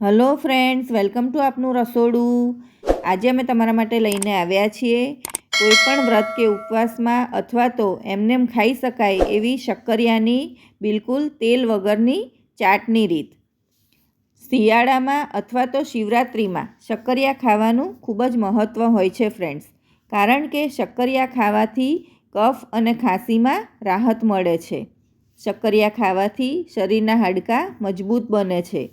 Hello friends, welcome to આપનું રસોડું. આજે અમે તમારા માટે લઈને આવ્યા છીએ કોઈપણ વ્રત કે ઉપવાસમાં અથવા તો એમનેમ ખાઈ શકાય એવી શક્કરિયાની, બિલકુલ તેલ વગરની ચાટની રીત. શિયાળામાં અથવા તો શિવરાત્રિમાં શક્કરિયા ખાવાનું ખૂબ જ મહત્ત્વ હોય છે ફ્રેન્ડ્સ, કારણ કે શક્કરિયા ખાવાથી કફ અને ખાંસીમાં રાહત મળે છે. શક્કરિયા ખાવાથી શરીરના હાડકાં મજબૂત બને છે.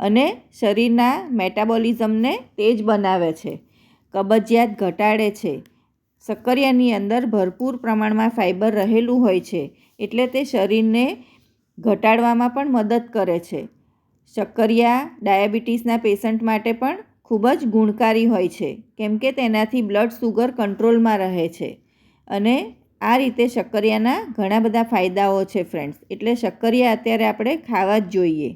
અને શરીરના મેટાબોલિઝમને તેજ બનાવે છે. કબજિયાત ઘટાડે છે. શક્કરિયાની અંદર ભરપૂર પ્રમાણમાં ફાઇબર રહેલું હોય છે, એટલે તે શરીરને ઘટાડવામાં પણ મદદ કરે છે. શક્કરિયા ડાયાબિટીસના પેશન્ટ માટે પણ ખૂબ જ ગુણકારી હોય છે, કેમ કે તેનાથી બ્લડ સુગર કંટ્રોલમાં રહે છે. અને આ રીતે શક્કરિયાના ઘણા બધા ફાયદાઓ છે, ફ્રેન્ડ્સ. એટલે શક્કરિયા અત્યારે આપણે ખાવા જ જોઈએ.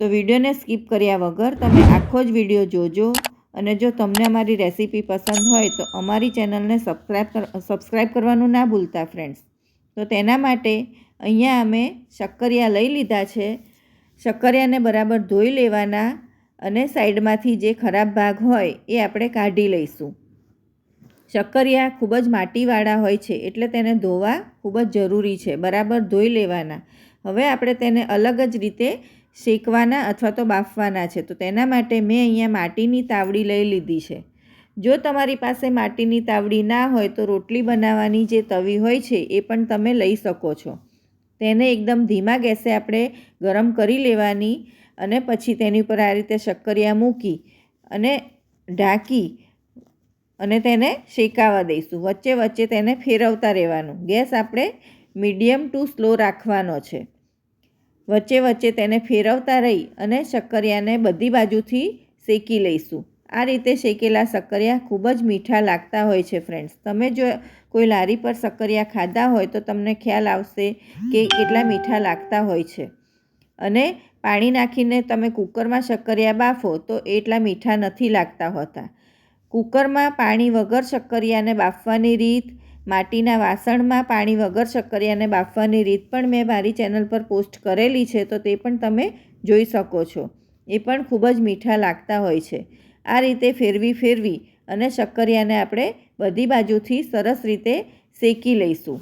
તો વિડીયોને સ્કીપ કર્યા વગર તમે આખો જ વીડિયો જોજો અને જો તમને અમારી રેસીપી પસંદ હોય તો અમારી ચેનલને સબસ્ક્રાઈબ સબસ્ક્રાઈબ કરવાનું ના ભૂલતા ફ્રેન્ડ્સ. તો તેના માટે અહીંયા અમે શક્કરિયા લઈ લીધા છે. શક્કરિયાને બરાબર ધોઈ લેવાના અને સાઈડમાંથી જે ખરાબ ભાગ હોય એ આપણે કાઢી લઈશું. શક્કરિયા ખૂબ જ માટીવાળા હોય છે એટલે તેને ધોવા ખૂબ જ જરૂરી છે. બરાબર ધોઈ લેવાના. હવે આપણે તેને અલગ જ રીતે શેકવાના અથવા તો બાફવાના છે. તો તેના માટે મેં અહીંયા માટીની તાવડી લઈ લીધી છે. જો તમારી પાસે માટીની તાવડી ના હોય તો રોટલી બનાવવાની જે તવી હોય છે એ પણ તમે લઈ શકો છો. તેને એકદમ ધીમા ગેસે આપણે ગરમ કરી લેવાની અને પછી તેની ઉપર આ રીતે શક્કરિયા મૂકી અને ઢાંકી અને તેને શેકાવા દઈશું. વચ્ચે વચ્ચે તેને ફેરવતા રહેવાનું. ગેસ આપણે મીડિયમ ટુ સ્લો રાખવાનો છે. વચ્ચે વચ્ચે તેને ફેરવતા રહી અને શક્કરિયાને બધી બાજુથી શેકી લઈશું. આ રીતે શેકેલા શક્કરિયા ખૂબ જ મીઠા લાગતા હોય છે ફ્રેન્ડ્સ તમે જો કોઈ લારી પર શક્કરિયા ખાધા હોય તો તમને ખ્યાલ આવશે કે કેટલા મીઠા લાગતા હોય છે. અને પાણી નાખીને તમે કુકરમાં શક્કરિયા બાફો તો એટલા મીઠા નથી લાગતા હોતા. કુકરમાં પાણી વગર શક્કરિયાને બાફવાની રીત માટીના વાસણમાં પાણી વગર શક્કરિયાને બાફવાની રીત પણ મેં મારી ચેનલ પર પોસ્ટ કરેલી છે, તો તે પણ તમે જોઈ શકો છો. એ પણ ખૂબ જ મીઠા લાગતા હોય છે. આ રીતે ફેરવી ફેરવી અને શક્કરિયાને આપણે બધી બાજુથી સરસ રીતે શેકી લઈશું.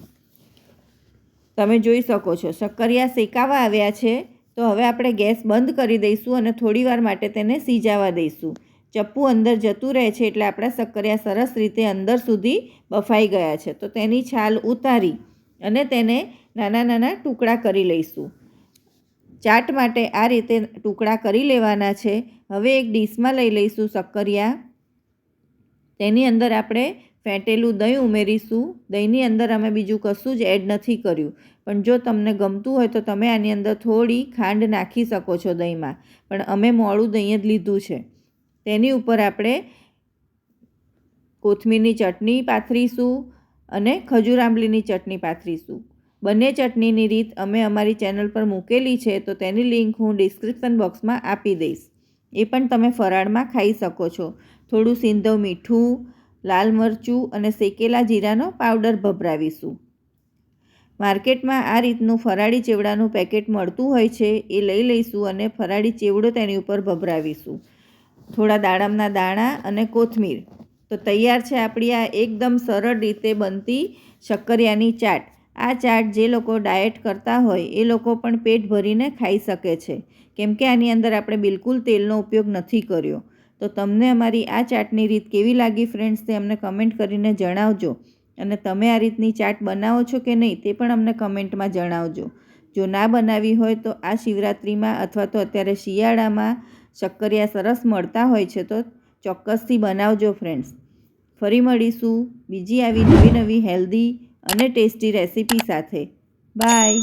તમે જોઈ શકો છો, શક્કરિયા શેકાવા આવ્યા છે, તો હવે આપણે ગેસ બંધ કરી દઈશું અને થોડીવાર માટે તેને સીજાવા દઈશું. ચપ્પુ અંદર જતું રહે છે એટલે આપણા શક્કરિયા સરસ રીતે અંદર સુધી બફાઈ ગયા છે. તો તેની છાલ ઉતારી અને તેને નાના નાના ટુકડા કરી લઈશું. ચાટ માટે આ રીતે ટુકડા કરી લેવાના છે. હવે એક ડીશમાં લઈ લઈશું શક્કરિયા તેની અંદર આપણે ફેંટેલું દહીં ઉમેરીશું. દહીંની અંદર અમે બીજું કશું જ એડ નથી કર્યું. પણ જો તમને ગમતું હોય તો તમે આની અંદર થોડી ખાંડ નાખી શકો છો દહીંમાં. પણ અમે મોડું દહીં જ લીધું છે. તેની ઉપર આપણે કોથમીરની ચટણી પાથરીશું અને ખજૂર આંબલીની ચટણી પાથરીશું. બંને ચટણીની રીત અમે અમારી ચેનલ પર મૂકેલી છે, તો તેની લિંક હું ડિસ્ક્રિપ્શન બોક્સમાં આપી દઈશ. એ પણ તમે ફરાળમાં ખાઈ શકો છો. થોડું સિંધવ મીઠું, લાલ મરચું અને શેકેલા જીરાનો પાવડર ભભરાવીશું. માર્કેટમાં આ રીતનું ફરાળી ચેવડાનું પેકેટ મળતું હોય છે, એ લઈ લઈશું અને ફરાળી ચેવડો તેની ઉપર ભભરાવીશું. થોડા દાડમના દાણા અને કોથમીર. તો તૈયાર છે આપણી આ એકદમ સરળ રીતે બનતી શક્કરિયાની ચાટ. આ ચાટ જે લોકો ડાયટ કરતા હોય, એ લોકો પણ પેટ ભરીને ખાઈ શકે છે. કેમ કે આની અંદર આપણે બિલકુલ તેલનો ઉપયોગ નથી કર્યો. તો તમને અમારી આ ચાટની રીત કેવી લાગી ફ્રેન્ડ્સ તે અમને કમેન્ટ કરીને જણાવજો. અને તમે આ રીતની ચાટ બનાવો છો કે નહીં, તે પણ અમને કમેન્ટમાં જણાવજો. જો ના બનાવી હોય તો આ શિવરાત્રિમાં અથવા તો અત્યારે શિયાળામાં શક્કરિયા સરસ મળતા હોય છે તો ચોક્કસથી બનાવજો ફ્રેન્ડ્સ ફરી મળીશું બીજી આવી નવી નવી હેલ્ધી અને ટેસ્ટી રેસીપી સાથે. બાય